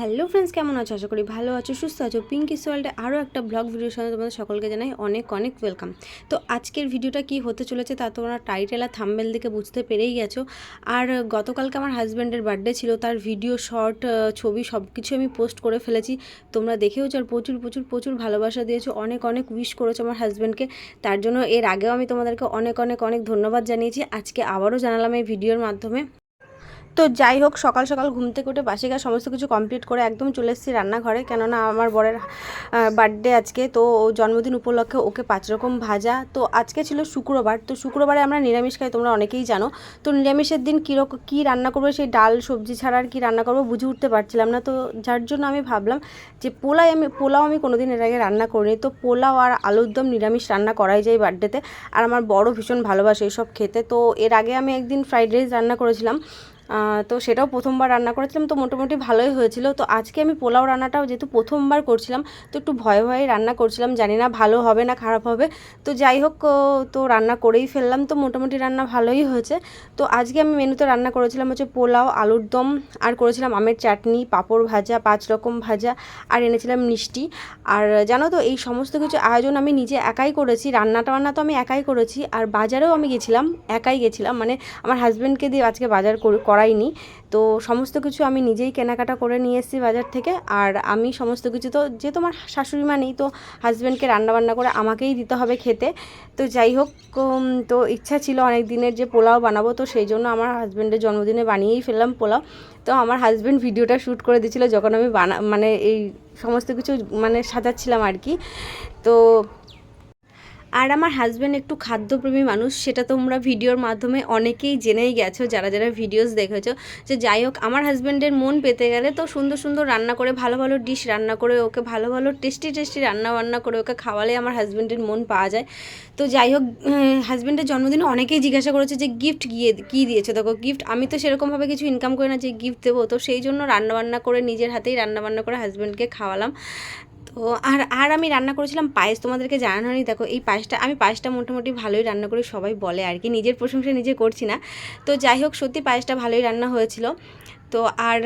Hello friends, কেমন আছো? আশা করি ভালো আছো, সুস্থ আছো। পিঙ্কি ওয়ার্ল্ডে আরও একটা ব্লগ ভিডিওর সঙ্গে তোমাদের সকলকে জানাই অনেক অনেক ওয়েলকাম। তো আজকের ভিডিওটা কি হতে চলেছে তা তোমরা টাইটেল আর থাম্বেল দেখে বুঝতে পেরেই গেছো। আর গতকালকে আমার হাজব্যান্ডের বার্থডে ছিল, তার ভিডিও, শর্ট ছবি সব কিছু আমি পোস্ট করে ফেলেছি। তোমরা দেখেওছো আর প্রচুর প্রচুর প্রচুর ভালোবাসা দিয়েছ, অনেক অনেক উইশ করেছ আমার হাজব্যান্ডকে। তার জন্য এর আগেও আমি তোমাদেরকে অনেক অনেক অনেক ধন্যবাদ জানিয়েছি। আজকে আবারও জানালাম এই ভিডিওর মাধ্যমে। তো যাই হোক, সকাল সকাল ঘুম থেকে উঠে বাসি গা সমস্ত কিছু কমপ্লিট করে একদম চলে এসেছি রান্নাঘরে। কেননা আমার বরের বার্থডে আজকে, তো জন্মদিন উপলক্ষে ওকে পাঁচ রকম ভাজা। তো আজকে ছিল শুক্রবার, তো শুক্রবারে আমরা নিরামিষ খাই, তোমরা অনেকেই জানো। তো নিরামিষের দিন কীরকম কী রান্না করব, সেই ডাল, সবজি ছাড়া আর কী রান্না করব বুঝে উঠতে পারছিলাম না। তো যার জন্য আমি ভাবলাম যে পোলাই আমি, পোলাও আমি কোনোদিন এর আগে রান্না করিনি। তো পোলাও আর আলুর দম নিরামিষ রান্না করাই যায় বার্থডেতে আর আমার বড় ভীষণ ভালোবাসে এইসব খেতে। তো এর আগে আমি একদিন ফ্রাইড রাইস রান্না করেছিলাম। তো সেটাও প্রথমবার রান্না করেছিলাম, তো মোটামুটি ভালোই হয়েছিল। তো আজকে আমি পোলাও রান্নাটাও যেহেতু প্রথমবার করছিলাম, তো একটু ভয়ে ভয়ে রান্না করছিলাম, জানি না ভালো হবে না খারাপ হবে। তো যাই হোক তো রান্না করেই ফেললাম, তো মোটামুটি রান্না ভালোই হয়েছে। তো আজকে আমি মেনুতে রান্না করেছিলাম হচ্ছে পোলাও, আলুর দম, আর করেছিলাম আমের চাটনি, পাঁপড় ভাজা, পাঁচ রকম ভাজা, আর এনেছিলাম মিষ্টি। আর জানো তো, এই সমস্ত কিছু আয়োজন আমি নিজে একাই করেছি রান্নাটা বান্না তো আমি একাই করেছি, আর বাজারেও আমি গেছিলাম, একাই গেছিলাম। মানে আমার হাজব্যান্ডকে দিয়ে আজকে বাজার কর- করাইনি। তো সমস্ত কিছু আমি নিজেই কেনাকাটা করে নিয়ে এসেছি বাজার থেকে। আর আমি সমস্ত কিছু তো যেহেতু আমার শাশুড়ি মা নেই তো হাজব্যান্ডকে রান্নাবান্না করে আমাকেই দিতে হবে খেতে। তো যাই হোক তো ইচ্ছা ছিল অনেক দিনের যে পোলাও বানাবো, তো সেই জন্য আমার হাজব্যান্ডের জন্মদিনে বানিয়েই ফেললাম পোলাও। তো আমার হাজব্যান্ড ভিডিওটা শ্যুট করে দিয়েছিলো যখন আমি বানা মানে এই সমস্ত কিছু মানে সাজাচ্ছিলাম আর কি। তো আর আমার হাজব্যান্ড একটু খাদ্যপ্রেমী মানুষ, সেটা তোমরা ভিডিওর মাধ্যমে অনেকেই জেনেই গেছো, যারা যারা ভিডিওস দেখেছ। যে যাই হোক, আমার হাজব্যান্ডের মন পেতে গেলে তো সুন্দর সুন্দর রান্না করে, ভালো ভালো ডিশ রান্না করে ওকে, ভালো ভালো টেস্টি টেস্টি রান্না বান্না করে ওকে খাওয়ালে আমার হাজব্যান্ডের মন পাওয়া যায়। তো যাই হোক হাজব্যান্ডের জন্মদিনে অনেকেই জিজ্ঞাসা করেছে যে গিফট গিয়ে, কী দিয়েছে? দেখো গিফট আমি তো সেরকমভাবে কিছু ইনকাম করি না, যে গিফট দেবো। তো সেই জন্য রান্নাবান্না করে নিজের হাতেই রান্নাবান্না করে হাজব্যান্ডকে খাওয়ালাম। তো আর আর আমি রান্না করেছিলাম পায়েস, তোমাদেরকে জানানো হয়নি। দেখো, এই পায়েসটা, আমি পায়েসটা মোটামুটি ভালোই রান্না করি সবাই বলে আর কি, নিজের প্রশংসা নিজে করছি না। তো যাই হোক, সত্যি পায়েসটা ভালোই রান্না হয়েছিল। তো আর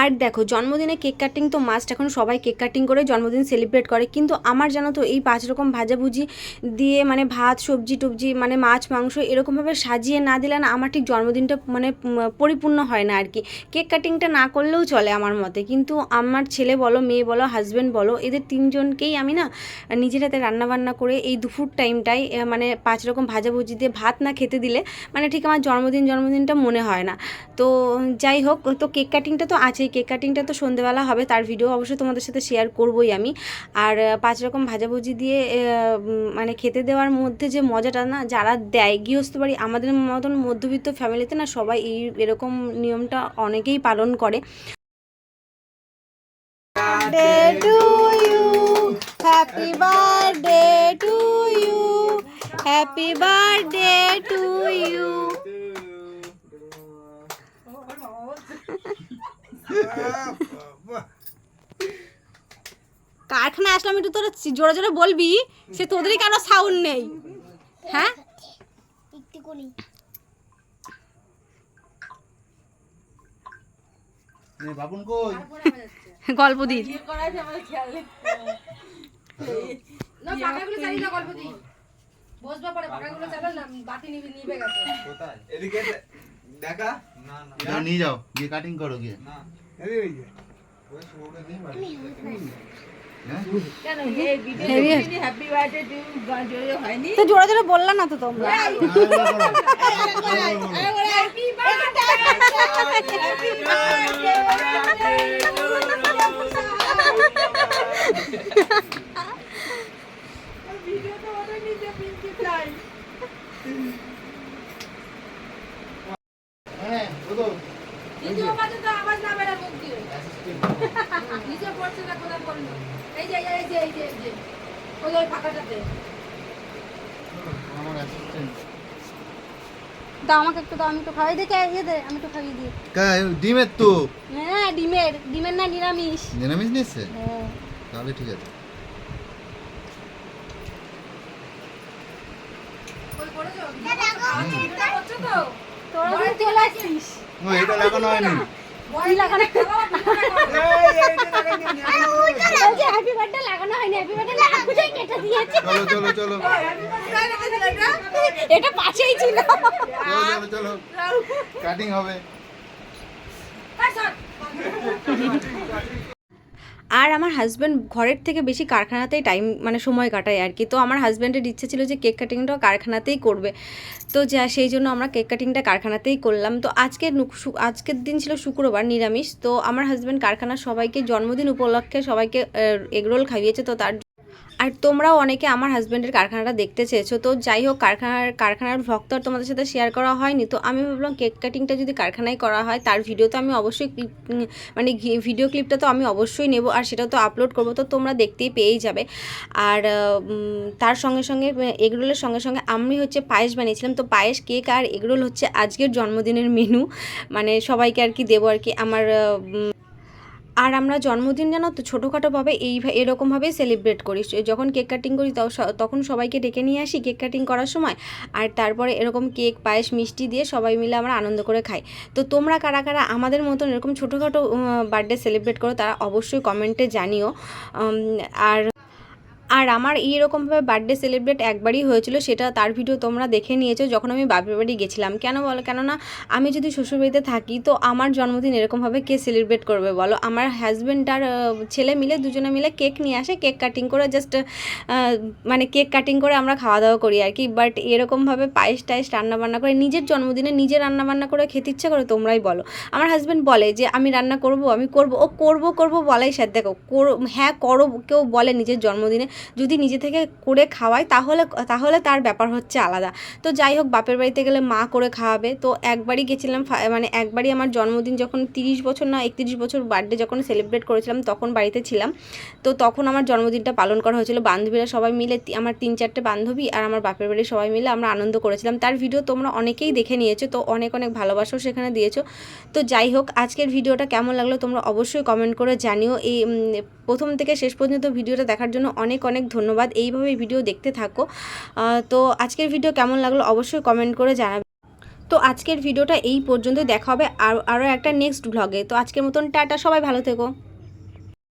আর দেখো, জন্মদিনে কেক কাটিং তো মাস্ট এখন সবাই কেক কাটিং করে জন্মদিন সেলিব্রেট করে। কিন্তু আমার জানো তো, এই পাঁচ রকম ভাজাভুজি দিয়ে মানে ভাত, সবজি টবজি মানে মাছ, মাংস এরকমভাবে সাজিয়ে না দিলে না আমার ঠিক জন্মদিনটা মানে পরিপূর্ণ হয় না আর কি কেক কাটিংটা না করলেও চলে আমার মতে। কিন্তু আমার ছেলে বলো, মেয়ে বলো হাজব্যান্ড বলো, এদের তিনজনকেই আমি না নিজের হাতে রান্নাবান্না করে এই দুপুর টাইমটাই মানে পাঁচ রকম ভাজাভুজি দিয়ে ভাত না খেতে দিলে মানে ঠিক আমার জন্মদিন, জন্মদিনটা মনে হয় না। তো যাই হোক, তো কেক কাটিংটা তো আছেই কেক কাটিংটা তো সন্ধেবেলা হবে, তার ভিডিও অবশ্যই তোমাদের সাথে শেয়ার করবই আমি। আর পাঁচ রকম ভাজাভুজি দিয়ে মানে খেতে দেওয়ার মধ্যে যে মজাটা না, যারা দেয়, গৃহস্থ বাড়ি, আমাদের মতন মধ্যবিত্ত ফ্যামিলিতে না, সবাই এই এরকম নিয়মটা অনেকেই পালন করে। Happy birthday to you কারখানায় আসলাম একটু তোরা চি- জোরে জোরে বলবি সে তোদেরই কেন সাউন্ড নেই? হ্যাঁ? নে বাবুন কই? গল্প দিন না পাকাগুলো চালিয়ে দাও গল্প দিই। বসবা পরে পাকাগুলো চালান না বাতি নিবে নিবে গেছে কোথায়? এদিকে দেখা? না না নিয়ে যাও গিয়ে কাটিং করো গিয়ে। তো জোরে জোরে বললা না তো তোমরা। হ্যাপি দাও আমাকে একটু দাও আমি একটু খাওয়াই দেখে ইয়ে দে আমি একটু খাইয়ে দিই। ডিমের তো? হ্যাঁ ডিমের। ডিমের না নিরামিষ। নিরামিষ নিচ্ছে হ্যাঁ। তাহলে ঠিক আছে। ওই লাগানো হয়নি। এটা পাশেই কাটিং হবে। আর আমার হাজব্যান্ড ঘরের থেকে বেশি কারখানাতেই টাইম মানে সময় কাটায় আর কি। তো আমার হাজব্যান্ডের ইচ্ছে ছিল যে কেক কাটিংটাও কারখানাতেই করবে। তো যা, সেই জন্য আমরা কেক কাটিংটা কারখানাতেই করলাম। তো আজকে আজকের দিন ছিল শুক্রবার, নিরামিষ। তো আমার হাজব্যান্ড কারখানার সবাইকে জন্মদিন উপলক্ষে সবাইকে এগরোল খাইয়েছে। তো তার আর তোমরাও অনেকে আমার হাজব্যান্ডের কারখানাটা দেখতে চেয়েছো, তো যাই হোক, কারখানার কারখানার ভ্লগ তো আর তোমাদের সাথে শেয়ার করা হয়নি, তো আমি ভাবলাম কেক কাটিংটা যদি কারখানায় করা হয়, তার ভিডিও তো আমি অবশ্যই মানে ভিডিও ক্লিপটা তো আমি অবশ্যই নেব আর সেটা তো আপলোড করব, তো তোমরা দেখতেই পেয়েই যাবে। আর তার সঙ্গে সঙ্গে এগরোলের সঙ্গে সঙ্গে আমি হচ্ছে পায়েস বানিয়েছিলাম, তো পায়েস কেক আর এগরোল হচ্ছে আজকের জন্মদিনের মেনু মানে সবাইকে আর কি দেবো আর কি, আমার আর আমরা জন্মদিন যেন তো ছোটোখাটোভাবে এই এরকমভাবেই সেলিব্রেট করি। যখন কেক কাটিং করি তখন সবাইকে ডেকে নিয়ে আসি কেক কাটিং করার সময়। আর তারপরে এরকম কেক পায়েস, মিষ্টি দিয়ে সবাই মিলে আমরা আনন্দ করে খাই। তো তোমরা কারা কারা আমাদের মতন এরকম ছোটোখাটো বার্থডে সেলিব্রেট করো তারা অবশ্যই কমেন্টে জানিও। আর আর আমার এইরকমভাবে বার্থডে সেলিব্রেট একবারই হয়েছিল, সেটা তার ভিডিও তোমরা দেখে নিয়েছো যখন আমি বাপের বাড়ি গেছিলাম। কেন বলো? কেননা আমি যদি শ্বশুরবাড়িতে থাকি, তো আমার জন্মদিন এরকমভাবে কে সেলিব্রেট করবে বলো? আমার হাজব্যান্ড আর ছেলে মিলে, দুজনে মিলে কেক নিয়ে আসে কেক কাটিং করে জাস্ট মানে কেক কাটিং করে আমরা খাওয়া দাওয়া করি আর কি। বাট এরকমভাবে পায়েস টায়েস রান্না বান্না করে, নিজের জন্মদিনে নিজে রান্না বান্না করে খেতে ইচ্ছা করে, তোমরাই বলো। আমার হাজব্যান্ড বলে যে, আমি রান্না করব, আমি করব, ও করব করব বলাই স্যার দেখো হ্যাঁ করো, কেউ বলে নিজের জন্মদিনে। যদি নিজে থেকে করে খাওয়ায়, তাহলে তাহলে তার ব্যাপার হচ্ছে আলাদা। তো যাই হোক, বাপের বাড়িতে গেলে মা করে খাওয়াবে। তো একবারই গেছিলাম মানে একবারই আমার জন্মদিন যখন তিরিশ বছর না, একত্রিশ বছর বার্থডে যখন সেলিব্রেট করেছিলাম, তখন বাড়িতে ছিলাম। তো তখন আমার জন্মদিনটা পালন করা হয়েছিল। বান্ধবীরা সবাই মিলে আমার তিন চারটে বান্ধবী আর আমার বাপের বাড়ির সবাই মিলে আমরা আনন্দ করেছিলাম। তার ভিডিও তোমরা অনেকেই দেখে নিয়েছো, তো অনেক অনেক ভালোবাসাও সেখানে দিয়েছ। তো যাই হোক, আজকের ভিডিওটা কেমন লাগল তোমরা অবশ্যই কমেন্ট করে জানিও। এই প্রথম থেকে শেষ পর্যন্ত ভিডিওটা দেখার জন্য অনেক অনেক ধন্যবাদ। এইভাবে ভিডিও দেখতে থাকো। তো আজকের ভিডিও কেমন লাগল অবশ্যই কমেন্ট করে জানাবে। তো আজকের ভিডিওটা এই পর্যন্ত দেখা হবে আর আরও একটা নেক্সট ব্লগে তো আজকের মতন টাটা, সবাই ভালো থেকো।